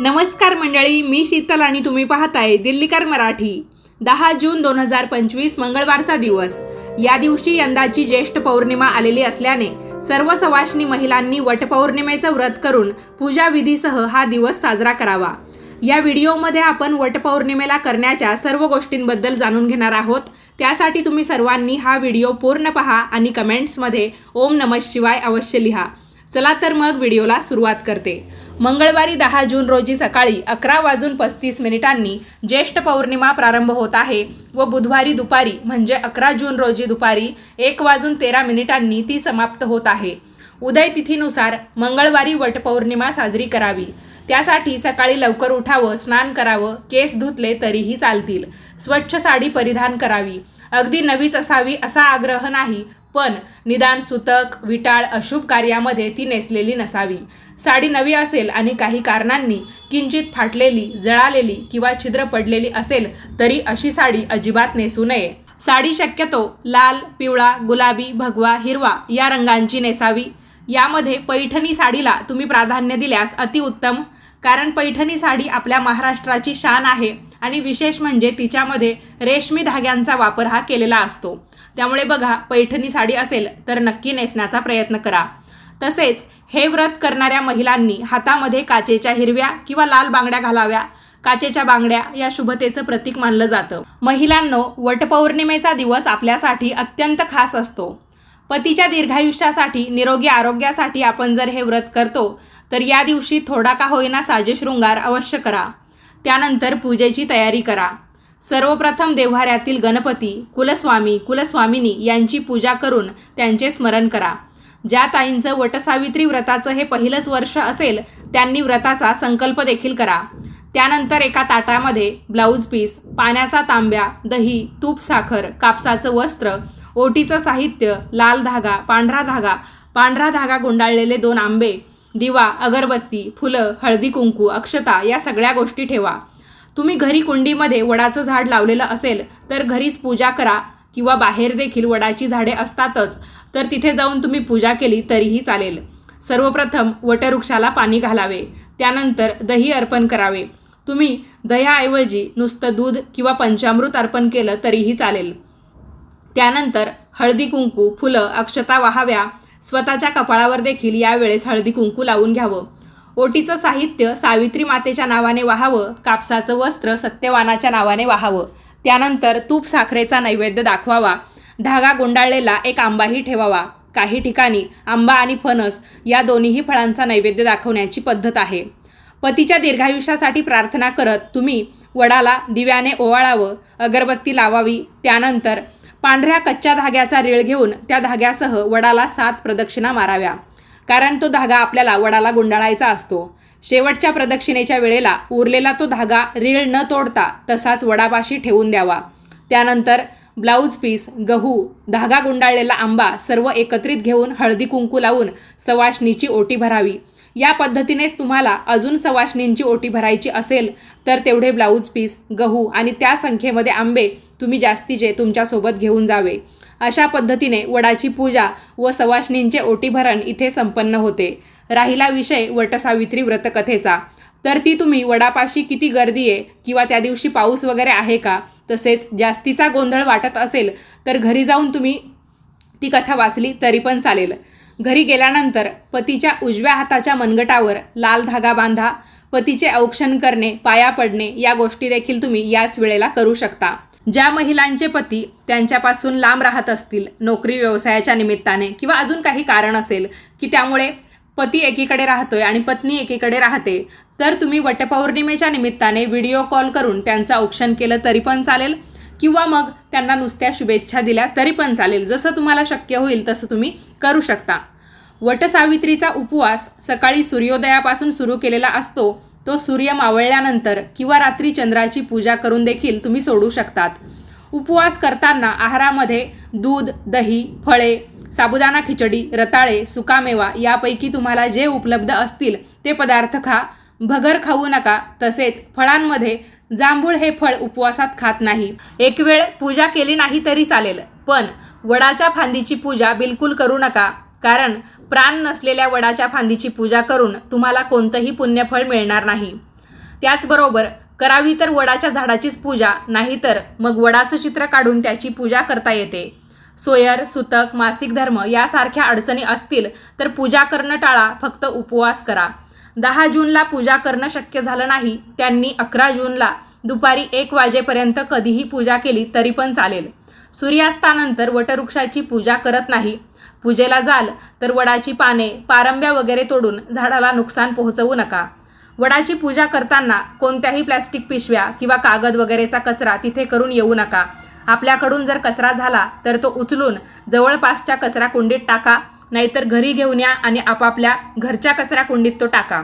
नमस्कार मंडळी मी शीतल आणि तुम्ही पाहताय दिल्लीकर मराठी. दहा जून दोन हजार पंचवीस मंगळवारचा दिवस. या दिवशी यंदाची ज्येष्ठ पौर्णिमा आलेली असल्याने सर्व सवाष्णी महिलांनी वटपौर्णिमेचं व्रत करून पूजा विधीसह हा दिवस साजरा करावा. या व्हिडिओमध्ये आपण वटपौर्णिमेला करण्याच्या सर्व गोष्टींबद्दल जाणून घेणार आहोत. त्यासाठी तुम्ही सर्वांनी हा व्हिडिओ पूर्ण पहा आणि कमेंट्समध्ये ओम नमः शिवाय अवश्य लिहा. चला तर मग व्हिडिओला सुरुवात करते. मंगळवारी दहा जून रोजी सकाळी अकरा वाजून पस्तीस मिनिटांनी ज्येष्ठ पौर्णिमा प्रारंभ होत आहे व बुधवारी दुपारी म्हणजे अकरा जून रोजी दुपारी एक वाजून तेरा मिनिटांनी ती समाप्त होत आहे. उदय तिथीनुसार मंगळवारी वटपौर्णिमा साजरी करावी. त्यासाठी सकाळी लवकर उठावं स्नान करावं केस धुतले तरीही चालतील. स्वच्छ साडी परिधान करावी. अगदी नवीच असावी असा आग्रह नाही पण निदान सुतक विटाळ अशुभ कार्यामध्ये ती नेसलेली नसावी. साडी नवी असेल आणि काही कारणांनी किंचित फाटलेली जळालेली किंवा छिद्र पडलेली असेल तरी अशी साडी अजिबात नेसू नये. साडी शक्यतो लाल पिवळा गुलाबी भगवा हिरवा या रंगांची नेसावी. यामध्ये पैठणी साडीला तुम्ही प्राधान्य दिल्यास अतिउत्तम कारण पैठणी साडी आपल्या महाराष्ट्राची शान आहे आणि विशेष म्हणजे तिच्यामध्ये रेशमी धाग्यांचा वापर हा केलेला असतो. त्यामुळे बघा पैठणी साडी असेल तर नक्की नेसण्याचा प्रयत्न करा. तसेच हे व्रत करणाऱ्या महिलांनी हातामध्ये काचेच्या हिरव्या किंवा लाल बांगड्या घालाव्या. काचेच्या बांगड्या या शुभतेचं प्रतीक मानलं जातं. महिलांनो वटपौर्णिमेचा दिवस आपल्यासाठी अत्यंत खास असतो. पतीच्या दीर्घायुष्यासाठी निरोगी आरोग्यासाठी आपण जर हे व्रत करतो तर या दिवशी थोडा का होईना साजे शृंगार अवश्य करा. त्यानंतर पूजेची तयारी करा. सर्वप्रथम देव्हाऱ्यातील गणपती कुलस्वामी कुलस्वामिनी यांची पूजा करून त्यांचे स्मरण करा. ज्या ताईंचं वटसावित्री व्रताचं हे पहिलंच वर्ष असेल त्यांनी व्रताचा संकल्प देखील करा. त्यानंतर एका ताटामध्ये ब्लाऊज पीस पाण्याचा तांब्या दही तूप साखर कापसाचं वस्त्र ओटीचं साहित्य लाल धागा पांढरा धागा पांढरा धागा गुंडाळलेले दोन आंबे दिवा अगरबत्ती फुलं हळदी कुंकू अक्षता या सगळ्या गोष्टी ठेवा. तुम्ही घरी कुंडीमध्ये वडाचं झाड लावलेलं असेल तर घरीच पूजा करा किंवा बाहेर देखील वडाची झाडे असतातच तर तिथे जाऊन तुम्ही पूजा केली तरीही चालेल. सर्वप्रथम वटवृक्षाला पाणी घालावे त्यानंतर दही अर्पण करावे. तुम्ही दह्याऐवजी नुसतं दूध किंवा पंचामृत अर्पण केलं तरीही चालेल. त्यानंतर हळदी कुंकू फुलं अक्षता वाहाव्या. स्वतःच्या कपाळावर देखील यावेळेस हळदी कुंकू लावून घ्यावं. ओटीचं साहित्य सावित्री मातेच्या नावाने वाहावं कापसाचं वस्त्र सत्यवानाच्या नावाने वाहावं. त्यानंतर तूप साखरेचा नैवेद्य दाखवावा. धागा गुंडाळलेला एक आंबाही ठेवावा. काही ठिकाणी आंबा आणि फणस या दोन्हीही फळांचा नैवेद्य दाखवण्याची पद्धत आहे. पतीच्या दीर्घायुष्यासाठी प्रार्थना करत तुम्ही वडाला दिव्याने ओवाळावं अगरबत्ती लावावी. त्यानंतर पांढऱ्या कच्च्या धाग्याचा रेळ घेऊन त्या धाग्यासह वडाला सात प्रदक्षिणा माराव्या. कारण तो धागा आपल्याला वडाला गुंडाळायचा असतो. शेवटच्या प्रदक्षिणेच्या वेळेला उरलेला तो धागा रीळ न तोडता तसाच वडापाशी ठेवून द्यावा. त्यानंतर ब्लाऊज पीस गहू धागा गुंडाळलेला आंबा सर्व एकत्रित घेऊन हळदी कुंकू लावून सवाशणीची ओटी भरावी. या पद्धतीनेच तुम्हाला अजून सवाशणींची ओटी भरायची असेल तर तेवढे ब्लाऊज पीस गहू आणि त्या संख्येमध्ये आंबे तुम्ही जास्तीचे तुमच्यासोबत घेऊन जावे. अशा पद्धतीने वडाची पूजा व सवाशणींचे ओटीभरण इथे संपन्न होते. राहिला विषय वटसावित्री व्रतकथेचा. तर ती तुम्ही वडापाशी किती गर्दी आहे किंवा त्या दिवशी पाऊस वगैरे आहे का? तसेच जास्तीचा गोंधळ वाटत असेल तर घरी जाऊन तुम्ही ती कथा वाचली तरी पण चालेल. घरी गेल्यानंतर पतीच्या उजव्या हाताच्या मनगटावर लाल धागा बांधा पतीचे औक्षण करणे पाया पडणे या गोष्टी देखील तुम्ही याच वेळेला करू शकता. ज्या महिलांचे पती त्यांच्यापासून लांब राहत असतील नोकरी व्यवसायाच्या निमित्ताने किंवा अजून काही कारण असेल की त्यामुळे पती एकीकडे राहतोय आणि पत्नी एकीकडे राहते तर तुम्ही वटपौर्णिमेच्या निमित्ताने व्हिडिओ कॉल करून त्यांचं औक्षण केलं तरी पण चालेल. किंवा मग त्यांना नुसत्या शुभेच्छा दिल्या तरी पण चालेल. जसं तुम्हाला शक्य होईल तसं तुम्ही करू शकता. वटसावित्रीचा उपवास सकाळी सूर्योदयापासून सुरू केलेला असतो. तो सूर्य मावळल्यानंतर किंवा रात्री चंद्राची पूजा करून देखील तुम्ही सोडू शकतात. उपवास करताना आहारामध्ये दूध दही फळे साबुदाणा खिचडी रताळे सुकामेवा यापैकी तुम्हाला जे उपलब्ध असतील ते पदार्थ खा. भगर खाऊ नका. तसेच फळांमध्ये जांभूळ हे फळ उपवासात खात नाही. एक वेळ पूजा केली नाही तरी चालेल पण वडाच्या फांदीची पूजा बिलकुल करू नका कारण प्राण नसलेल्या वडाच्या फांदीची पूजा करून तुम्हाला कोणतंही पुण्यफळ मिळणार नाही. त्याचबरोबर करावी तर वडाच्या झाडाचीच पूजा नाहीतर मग वडाचं चित्र काढून त्याची पूजा करता येते. सोयर सुतक मासिक धर्म यासारख्या अडचणी असतील तर पूजा करणं टाळा फक्त उपवास करा. दहा जूनला पूजा करणं शक्य झालं नाही. त्यांनी अकरा जूनला दुपारी एक वाजेपर्यंत कधीही पूजा केली तरी पण चालेल. सूर्यास्तानंतर वटवृक्षाची पूजा करत नाही. पूजेला जाल तर वडाची पाने पारंब्या वगैरे तोडून झाडाला नुकसान पोहोचवू नका. वडाची पूजा करताना कोणत्याही प्लॅस्टिक पिशव्या किंवा कागद वगैरेचा कचरा तिथे करून येऊ नका. आपल्याकडून जर कचरा झाला तर तो उचलून जवळपासच्या कचरा कुंडीत टाका. नाहीतर घरी घेऊन या आणि आपापल्या घरच्या कचरा कुंडीत तो टाका.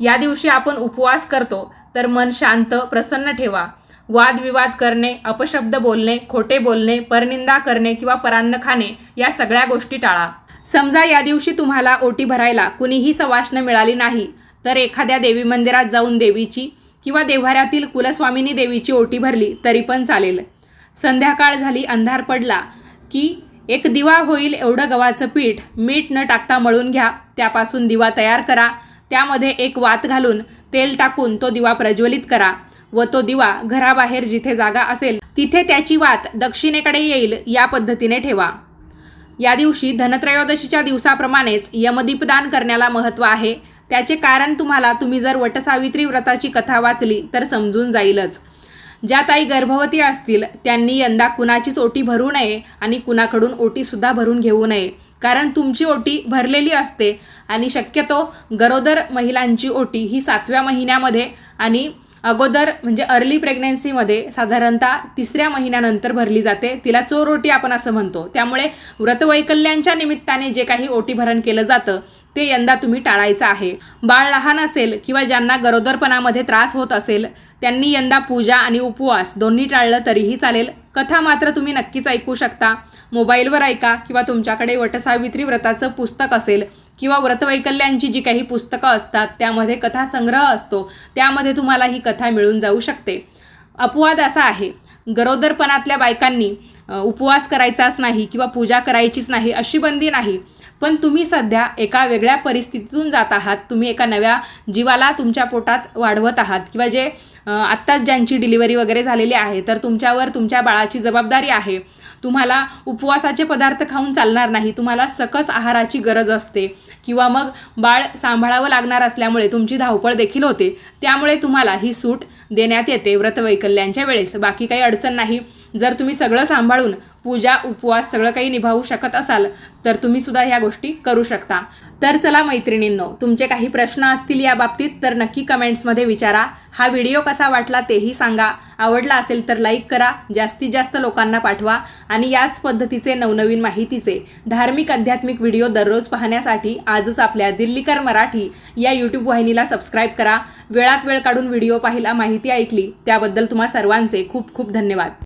या दिवशी आपण उपवास करतो तर मन शांत प्रसन्न ठेवा. वादविवाद करणे अपशब्द बोलणे खोटे बोलणे परनिंदा करणे किंवा परान्न खाणे या सगळ्या गोष्टी टाळा. समजा या दिवशी तुम्हाला ओटी भरायला कुणीही सवाष्ण मिळाली नाही तर एखाद्या देवी मंदिरात जाऊन देवीची किंवा देव्हाऱ्यातील कुलस्वामिनी देवीची ओटी भरली तरी पण चालेल. संध्याकाळ झाली अंधार पडला की एक दिवा होईल एवढं गव्हाचं पीठ. मीठ न टाकता मळून घ्या. त्यापासून दिवा तयार करा. त्यामध्ये एक वात घालून तेल टाकून तो दिवा प्रज्वलित करा व तो दिवा घराबाहेर जिथे जागा असेल तिथे त्याची वात दक्षिणेकडे येईल या पद्धतीने ठेवा. या दिवशी धनत्रयोदशीच्या दिवसाप्रमाणेच यमदीपदान करण्याला महत्त्व आहे. त्याचे कारण तुम्हाला तुम्ही जर वटसावित्री व्रताची कथा वाचली तर समजून जाईलच. ज्या ताई गर्भवती असतील त्यांनी यंदा कुणाचीच ओटी भरू नये आणि कुणाकडून ओटीसुद्धा भरून घेऊ नये. कारण तुमची ओटी भरलेली असते आणि शक्यतो गरोदर महिलांची ओटी ही सातव्या महिन्यामध्ये आणि अगोदर म्हणजे अर्ली प्रेग्नेन्सीमध्ये साधारणतः तिसऱ्या महिन्यानंतर भरली जाते. तिला चोर ओटी आपण असं म्हणतो. त्यामुळे व्रतवैकल्यांच्या निमित्ताने जे काही ओटी भरण केलं जातं ते यंदा तुम्ही टाळायचं आहे. बाळ लहान असेल किंवा ज्यांना गरोदरपणामध्ये त्रास होत असेल त्यांनी यंदा पूजा आणि उपवास दोन्ही टाळलं तरीही चालेल. कथा मात्र तुम्ही नक्कीच ऐकू शकता. मोबाईलवर ऐका किंवा तुमच्याकडे वटसावित्री व्रताचं पुस्तक असेल किंवा व्रतवैकल्यांची जी काही पुस्तकं असतात त्यामध्ये कथा संग्रह असतो त्यामध्ये तुम्हाला ही कथा मिळून जाऊ शकते. अपवाद असा आहे. गरोदरपणातल्या बायकांनी उपवास करायचाच नाही किंवा पूजा करायचीच नाही अशी बंदी नाही. पण तुम्ही सध्या एका वेगळ्या परिस्थितीतून जात आहात. तुम्ही एका नव्या जीवाला तुमच्या पोटात वाढवत आहात. किंवा जे आत्ताच ज्यांची डिलिव्हरी वगैरे झालेली आहे तर तुमच्यावर तुमच्या बाळाची जबाबदारी आहे. तुम्हाला उपवासाचे पदार्थ खाऊन चालणार नाही तुम्हाला सकस आहाराची गरज असते. किंवा मग बाळ सांभाळावं लागणार असल्यामुळे तुमची धावपळ देखील होते. त्यामुळे तुम्हाला ही सूट देण्यात येते व्रतवैकल्यांच्या वेळेस. बाकी काही अडचण नाही. जर तुम्ही सगळं सांभाळून पूजा उपवास सगळं काही निभावू शकत असाल तर तुम्ही सुद्धा ह्या गोष्टी करू शकता. तर चला मैत्रिणींनो तुमचे काही प्रश्न असतील या बाबतीत तर नक्की कमेंट्समध्ये विचारा. हा व्हिडिओ कसा वाटला तेही सांगा. आवडला असेल तर लाईक करा जास्तीत जास्त लोकांना पाठवा आणि याच पद्धतीचे नवनवीन माहितीचे धार्मिक आध्यात्मिक व्हिडिओ दररोज पाहण्यासाठी आजच आपल्या दिल्लीकर मराठी या यूट्यूब वाहिनीला सबस्क्राईब करा. वेळात वेळ काढून व्हिडिओ पाहिला माहिती ऐकली त्याबद्दल तुम्हा सर्वांचे खूप खूप धन्यवाद.